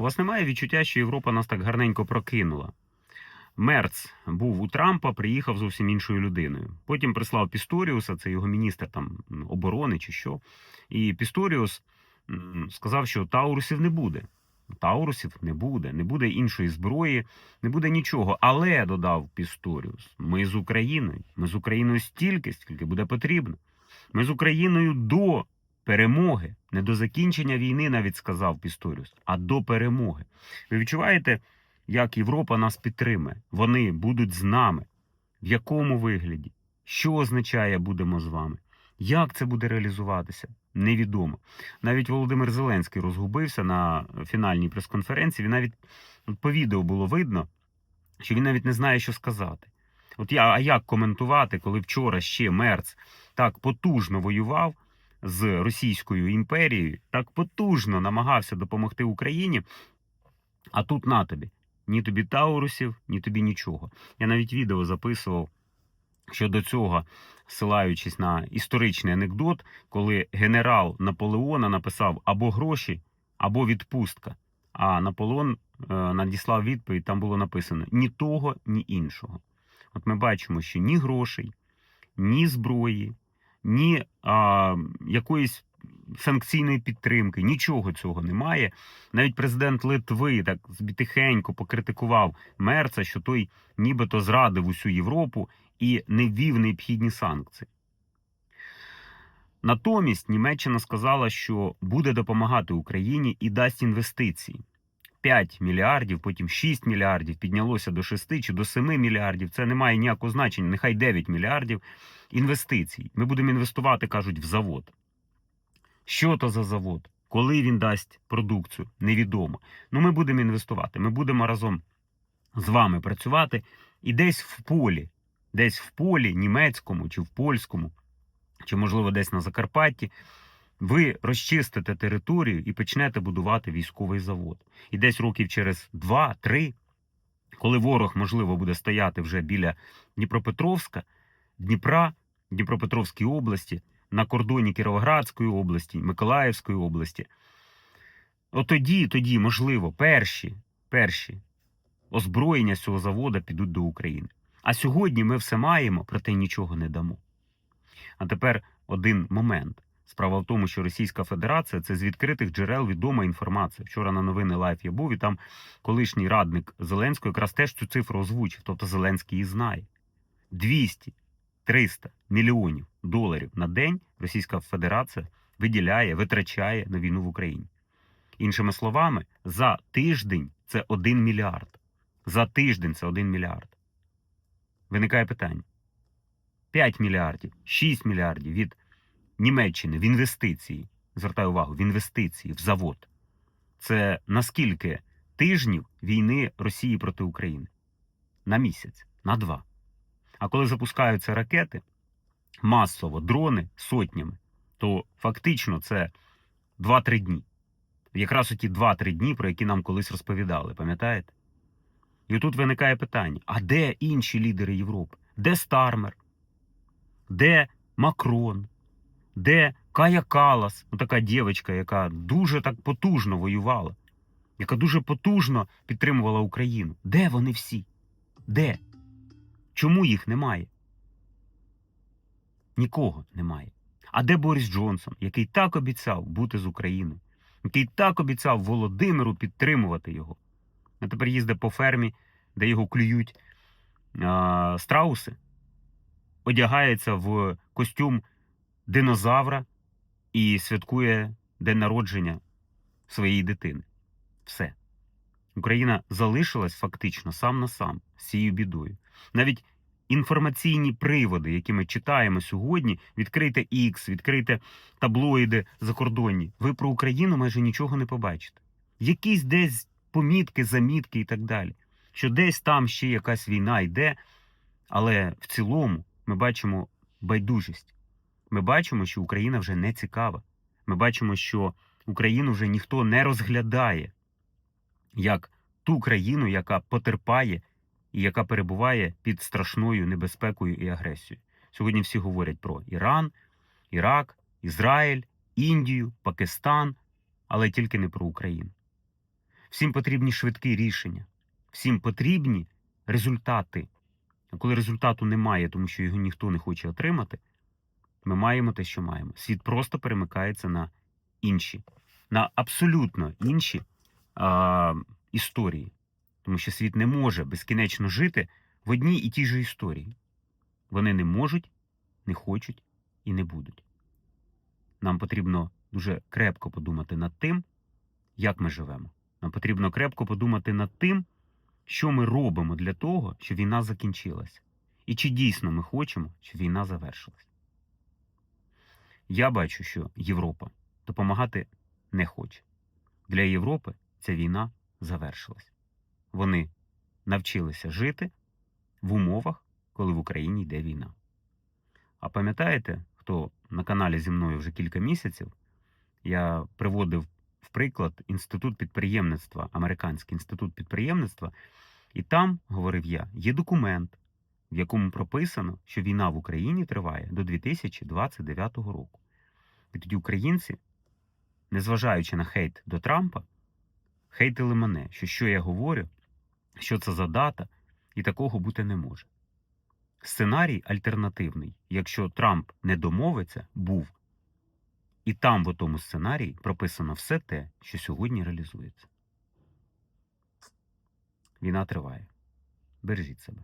У вас немає відчуття, що Європа нас так гарненько прокинула. Мерц був у Трампа, приїхав зовсім іншою людиною. Потім прислав Пісторіуса, це його міністр там оборони чи що. І Пісторіус сказав, що Таурусів не буде. Таурусів не буде, не буде іншої зброї, не буде нічого. Але додав Пісторіус: ми з Україною. Ми з Україною стільки, скільки буде потрібно. Ми з Україною до перемоги, не до закінчення війни, навіть сказав Пісторіус, а до перемоги. Ви відчуваєте, як Європа нас підтримує? Вони будуть з нами. В якому вигляді? Що означає будемо з вами? Як це буде реалізуватися? Невідомо. Навіть Володимир Зеленський розгубився на фінальній прес-конференції. Він навіть по відео було видно, що він навіть не знає, що сказати. От я, а як коментувати, коли вчора ще Мерц так потужно воював з Російською імперією, так потужно намагався допомогти Україні, а тут на тобі. Ні тобі Таурусів, ні тобі нічого. Я навіть відео записував щодо цього, ссилаючись на історичний анекдот, коли генерал Наполеона написав або гроші, або відпустка. А Наполеон е, надіслав відповідь, там було написано ні того, ні іншого. От ми бачимо, що ні грошей, ні зброї, ні а, якоїсь санкційної підтримки, нічого цього немає. Навіть президент Литви так тихенько покритикував Мерца, що той нібито зрадив усю Європу і не ввів необхідні санкції. Натомість Німеччина сказала, що буде допомагати Україні і дасть інвестиції. 5 мільярдів, потім 6 мільярдів, піднялося до 6 чи до 7 мільярдів. Це не має ніякого значення, нехай 9 мільярдів інвестицій. Ми будемо інвестувати, кажуть, в завод. Що то за завод? Коли він дасть продукцію, невідомо. Ну, ми будемо інвестувати. Ми будемо разом з вами працювати і десь в полі, десь в полі німецькому чи в польському, чи, можливо, десь на Закарпатті, ви розчистите територію і почнете будувати військовий завод. І десь років через 2-3, коли ворог, можливо, буде стояти вже біля Дніпропетровська, Дніпра, Дніпропетровській області, на кордоні Кіровоградської області, Миколаївської області. От тоді, тоді, можливо, перші, перші озброєння цього заводу підуть до України. А сьогодні ми все маємо, проте нічого не дамо. А тепер один момент. Справа в тому, що Російська Федерація це з відкритих джерел відома інформація. Вчора на новини Лайф я був, і там колишній радник Зеленського якраз теж цю цифру озвучив. Тобто Зеленський її знає. 200 300 мільйонів доларів на день Російська Федерація виділяє, витрачає на війну в Україні. Іншими словами, за тиждень це 1 мільярд. За тиждень це 1 мільярд. Виникає питання: 5 мільярдів, 6 мільярдів від Німеччини в інвестиції. Звертаю увагу, в інвестиції, в завод. Це наскільки тижнів війни Росії проти України? На місяць, на два. А коли запускаються ракети масово, дрони сотнями, то фактично це 2-3 дні. Якраз оті 2-3 дні, про які нам колись розповідали, пам'ятаєте? І тут виникає питання: а де інші лідери Європи? Де Стармер? Де Макрон? Де Кая Калас? Така дівчинка, яка дуже так потужно воювала, яка дуже потужно підтримувала Україну. Де вони всі? Де? Чому їх немає? Нікого немає. А де Борис Джонсон, який так обіцяв бути з Україною, який так обіцяв Володимиру підтримувати його? А тепер їздить по фермі, де його клюють а, страуси, одягається в костюм динозавра і святкує день народження своєї дитини. Все. Україна залишилась фактично сам на сам з цією бідою. Навіть інформаційні приводи, які ми читаємо сьогодні, відкрийте X, відкрийте таблоїди закордонні. Ви про Україну майже нічого не побачите. Якісь десь помітки, замітки і так далі. Що десь там ще якась війна йде, але в цілому ми бачимо байдужість. Ми бачимо, що Україна вже не цікава. Ми бачимо, що Україну вже ніхто не розглядає як ту країну, яка потерпає і яка перебуває під страшною небезпекою і агресією. Сьогодні всі говорять про Іран, Ірак, Ізраїль, Індію, Пакистан, але тільки не про Україну. Всім потрібні швидкі рішення, всім потрібні результати. А коли результату немає, тому що його ніхто не хоче отримати, ми маємо те, що маємо. Світ просто перемикається на інші, на абсолютно інші а, історії. Тому що світ не може безкінечно жити в одній і тій же історії. Вони не можуть, не хочуть і не будуть. Нам потрібно дуже крепко подумати над тим, як ми живемо. Нам потрібно крепко подумати над тим, що ми робимо для того, щоб війна закінчилася. І чи дійсно ми хочемо, щоб війна завершилась. Я бачу, що Європа допомагати не хоче. Для Європи ця війна завершилась. Вони навчилися жити в умовах, коли в Україні йде війна. А пам'ятаєте, хто на каналі зі мною вже кілька місяців, я приводив в приклад інститут підприємництва, американський інститут підприємництва, і там, говорив я, є документ, в якому прописано, що війна в Україні триває до 2029 року. І тоді українці, незважаючи на хейт до Трампа, хейтили мене, що що я говорю, що це за дата, і такого бути не може. Сценарій альтернативний, якщо Трамп не домовиться, був. І там, в тому сценарії, прописано все те, що сьогодні реалізується. Війна триває. Бережіть себе.